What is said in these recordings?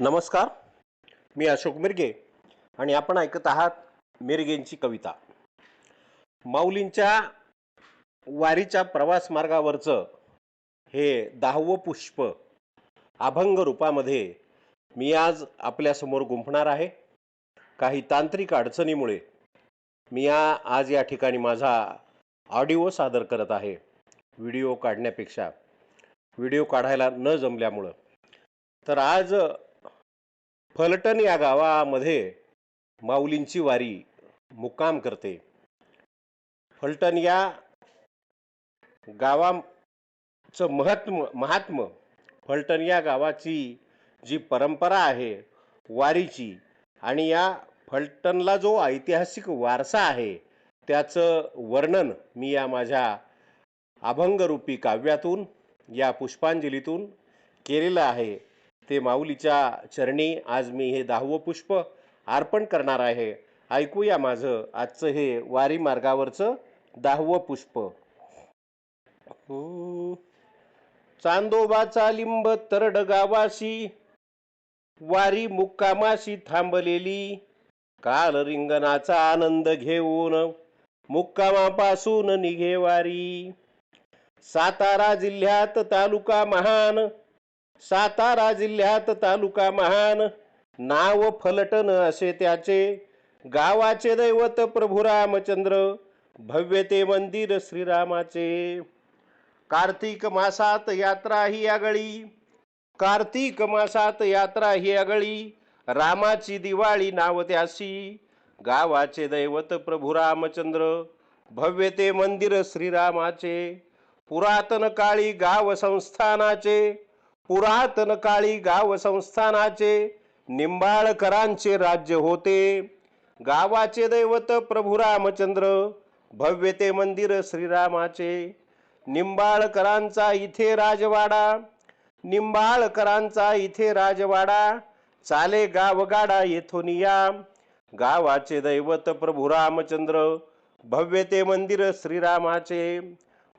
नमस्कार. मी अशोक मिरगे आणि आपण ऐकत आहात मिरगेंची कविता. माऊलींच्या वारीच्या प्रवास मार्गावरचं हे दहावं पुष्प अभंग रूपामध्ये मी आज आपल्यासमोर गुंफणार आहे. काही तांत्रिक अडचणीमुळे मी आज या ठिकाणी माझा ऑडिओ सादर करत आहे. व्हिडिओ काढण्यापेक्षा. व्हिडिओ काढायला न जमल्यामुळं. तर आज फलटण या गावामध्ये माऊलींची वारी मुक्काम करते. फलटण या गावाचं महत्म महात्म फलटण या गावाची जी परंपरा आहे वारीची आणि या फलटणला जो ऐतिहासिक वारसा आहे त्याचं वर्णन मी या माझ्या अभंगरूपी काव्यातून या पुष्पांजलीतून केलेलं आहे. ते माऊलीच्या चरणी आज मी हे दहावं पुष्प अर्पण करणार आहे. ऐकूया माझं आजचं हे वारी मार्गावरचं दहावं पुष्प. चांदोबाचा लिंब तरड गावाशी वारी मुक्कामाशी थांबलेली. काल रिंगणाचा आनंद घेऊन मुक्कामापासून निघे वारी. सातारा जिल्ह्यात तालुका महान सातारा जिल्ह्यात तालुका महान. नाव फलटण असे त्याचे. गावाचे दैवत प्रभू रामचंद्र. भव्य ते मंदिर श्रीरामाचे. कार्तिक मासात यात्रा ही आगळी. कार्तिक मासात यात्रा ही आगळी. रामाची दिवाळी नाव त्यासी. गावाचे दैवत प्रभू रामचंद्र. भव्य ते मंदिर श्रीरामाचे. पुरातन काळी गाव संस्थानाचे. पुरातन काळी गाव संस्थानाचे निंबाळकरांचे राज्य होते. गावाचे दैवत प्रभू रामचंद्र भव्य ते मंदिर श्रीरामाचे. निंबाळकरांचा इथे राजवाडा निंबाळकरांचा इथे राजवाडा. चाले गावगाडा येथून या. गावाचे दैवत प्रभू रामचंद्र भव्य ते मंदिर श्रीरामाचे.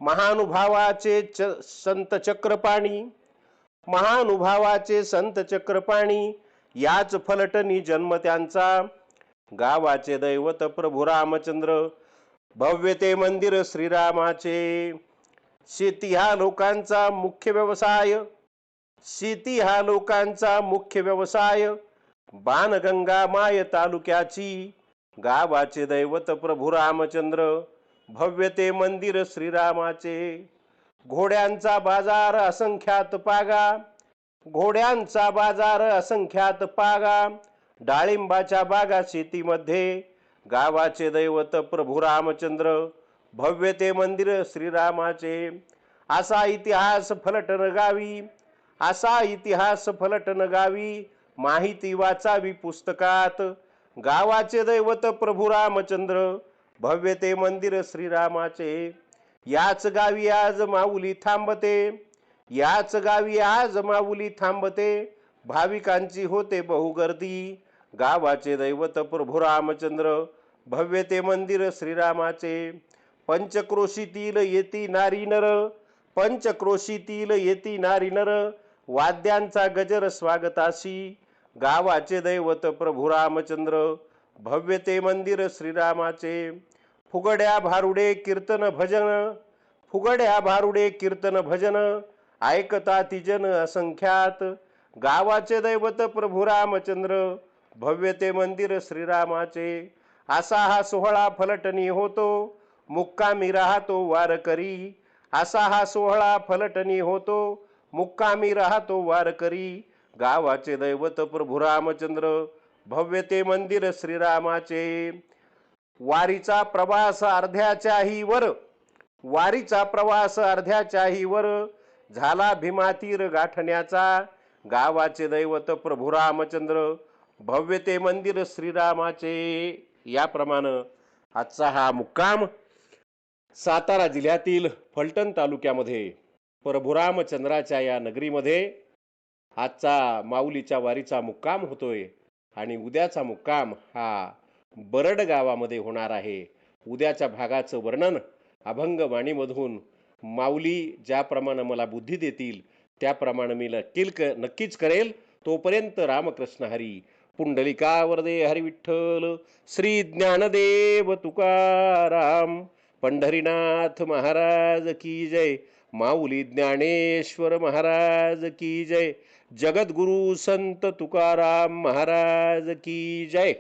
महानुभावाचे च संत चक्रपाणी महानुभावाचे संत चक्रपाणी याच फलटणी जन्म त्यांचा. गावाचे दैवत प्रभू रामचंद्र भव्य ते मंदिर श्रीरामाचे. शेती हा लोकांचा मुख्य व्यवसाय शेती हा लोकांचा मुख्य व्यवसाय. बाणगंगा माय तालुक्याची गावाचे दैवत प्रभू रामचंद्र भव्य ते मंदिर श्रीरामाचे. घोड्यांचा बाजार असंख्यात पागा. घोड्यांचा बाजार असंख्यात पागा. डाळिंबाच्या बागा शेतीमध्ये. गावाचे दैवत प्रभू रामचंद्र. भव्य ते मंदिर श्रीरामाचे. असा इतिहास फलटण गावी. असा इतिहास फलटण गावी. माहिती वाचावी पुस्तकात. गावाचे दैवत प्रभू रामचंद्र. भव्य ते मंदिर श्रीरामाचे. याच गावी आज माऊली थांबते. याच गावी आज माऊली थांबते. भाविकांची होते बहुगर्दी. गावाचे दैवत प्रभू रामचंद्र भव्य ते मंदिर श्रीरामाचे. पंचक्रोशीतील येती नारी नर पंचक्रोशीतील येती नारी नर वाद्यांचा गजर स्वागताशी. गावाचे दैवत प्रभू रामचंद्र भव्य ते मंदिर श्रीरामाचे. फुगड्या भारुडे कीर्तन भजन फुगड्या भारुडे कीर्तन भजन ऐकता तिजन असंख्यात. गावाचे दैवत प्रभू रामचंद्र भव्यते मंदिर श्रीरामाचे. असा हा सोहळा फलटणी होतो मुक्कामी राहतो वारकरी. असा हा सोहळा फलटणी होतो मुक्कामी राहतो वारकरी. गावाचे दैवत प्रभू रामचंद्र भव्यते मंदिर श्रीरामाचे. वारीचा प्रवास अर्ध्याच्याही वर वारीचा प्रवास अर्ध्याच्याही वर झाला भीमातीर गाठण्याचा गावाचे दैवत प्रभू रामचंद्र भव्य ते मंदिर श्रीरामाचे. याप्रमाणे आजचा हा मुक्काम सातारा जिल्ह्यातील फलटण तालुक्यामध्ये प्रभुरामचंद्राच्या या नगरीमध्ये आजचा माऊलीच्या वारीचा मुक्काम होतोय. आणि उद्याचा मुक्काम हा बरड गावामध्ये होणार आहे. उद्याच्या भागाचं वर्णन अभंगवाणीमधून. माऊली ज्याप्रमाणे मला बुद्धी देतील त्याप्रमाणे मी नक्कील क नक्कीच करेल. तोपर्यंत रामकृष्ण हरी. पुंडलिका वरदे हरी विठ्ठल श्री ज्ञानदेव तुकाराम. पंढरीनाथ महाराज की जय. माऊली ज्ञानेश्वर महाराज की जय. जगद्गुरु संत तुकाराम महाराज की जय.